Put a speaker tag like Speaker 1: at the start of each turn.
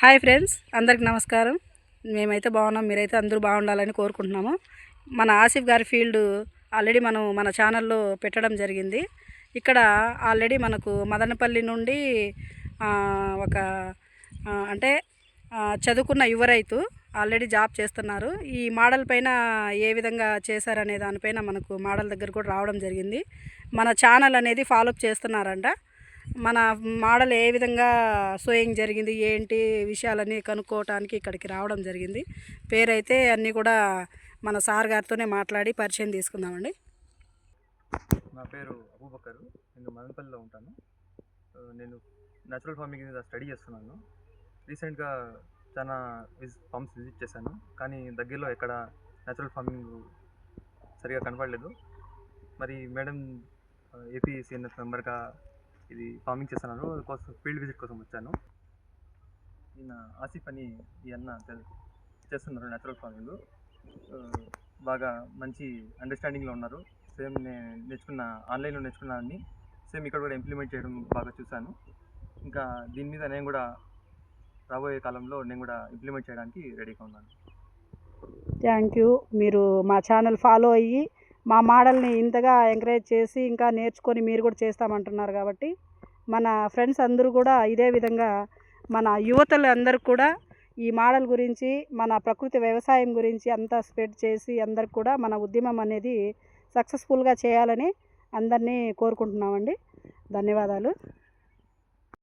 Speaker 1: Hi friends అందరికి నమస్కారం. మేమైతే బాగున్నాం మీరైతే అందరూ బాగుండాలని కోరుకుంటున్నాము. మన ఆసిఫ్ గారి ఫీల్డ్ ఆల్రెడీ మనం మన ఛానల్లో పెట్టడం జరిగింది. ఇక్కడ ఆల్రెడీ మనకు మదనపల్లి నుండి ఒక అంటే చదువుకున్న యువ రైతు ఆల్రెడీ జాబ్ చేస్తున్నారు. ఈ మోడల్ పైన ఏ విధంగా చేశారనే దానిపైన మనకు మోడల్ దగ్గర కూడా రావడం జరిగింది. మన ఛానల్ అనేది ఫాలోఅప్ చేస్తున్నారంట. మన మోడల్ ఏ విధంగా సోయింగ్ జరిగింది ఏంటి విషయాలన్నీ కనుక్కోవటానికి ఇక్కడికి రావడం జరిగింది. పేరైతే అన్నీ కూడా మన సార్ గారితోనే మాట్లాడి పరిచయం తీసుకుందామండి.
Speaker 2: నా పేరు అబూబకర్ నేను మదనపల్లిలో ఉంటాను. నేను న్యాచురల్ ఫార్మింగ్ మీద స్టడీ చేస్తున్నాను. రీసెంట్గా చాలా విజ్ ఫార్మ్స్ విజిట్ చేశాను. కానీ దగ్గరలో ఎక్కడ న్యాచురల్ ఫార్మింగ్ సరిగా కనపడలేదు మరి మేడం ఏపీ సిఎన్ఎఫ్ మెంబర్గా ఇది ఫార్మింగ్ చేస్తున్నారు కోసం ఫీల్డ్ విజిట్ కోసం వచ్చాను. ఈయన ఆసిఫ్ అని ఈ అన్న చేస్తున్నారు న్యాచురల్ ఫార్మింగ్ బాగా మంచి అండర్స్టాండింగ్లో ఉన్నారు. సేమ్ నేను నేర్చుకున్న ఆన్లైన్లో నేర్చుకున్న అన్ని సేమ్ ఇక్కడ కూడా ఇంప్లిమెంట్ చేయడం బాగా చూశాను. ఇంకా దీని మీద నేను కూడా రాబోయే కాలంలో నేను కూడా ఇంప్లిమెంట్ చేయడానికి రెడీగా ఉన్నాను.
Speaker 1: థ్యాంక్ యూ మీరు మా ఛానల్ ఫాలో అయ్యి మా మోడల్ని ఇంతగా ఎంకరేజ్ చేసి ఇంకా నేర్చుకొని మీరు కూడా చేస్తామంటున్నారు కాబట్టి మన ఫ్రెండ్స్ అందరూ కూడా ఇదే విధంగా మన యువతలు అందరూ కూడా ఈ మోడల్ గురించి మన ప్రకృతి వ్యవసాయం గురించి అంతా స్ప్రెడ్ చేసి అందరికి కూడా మన ఉద్యమం అనేది సక్సెస్ఫుల్గా చేయాలని అందరినీ కోరుకుంటున్నామండి. ధన్యవాదాలు.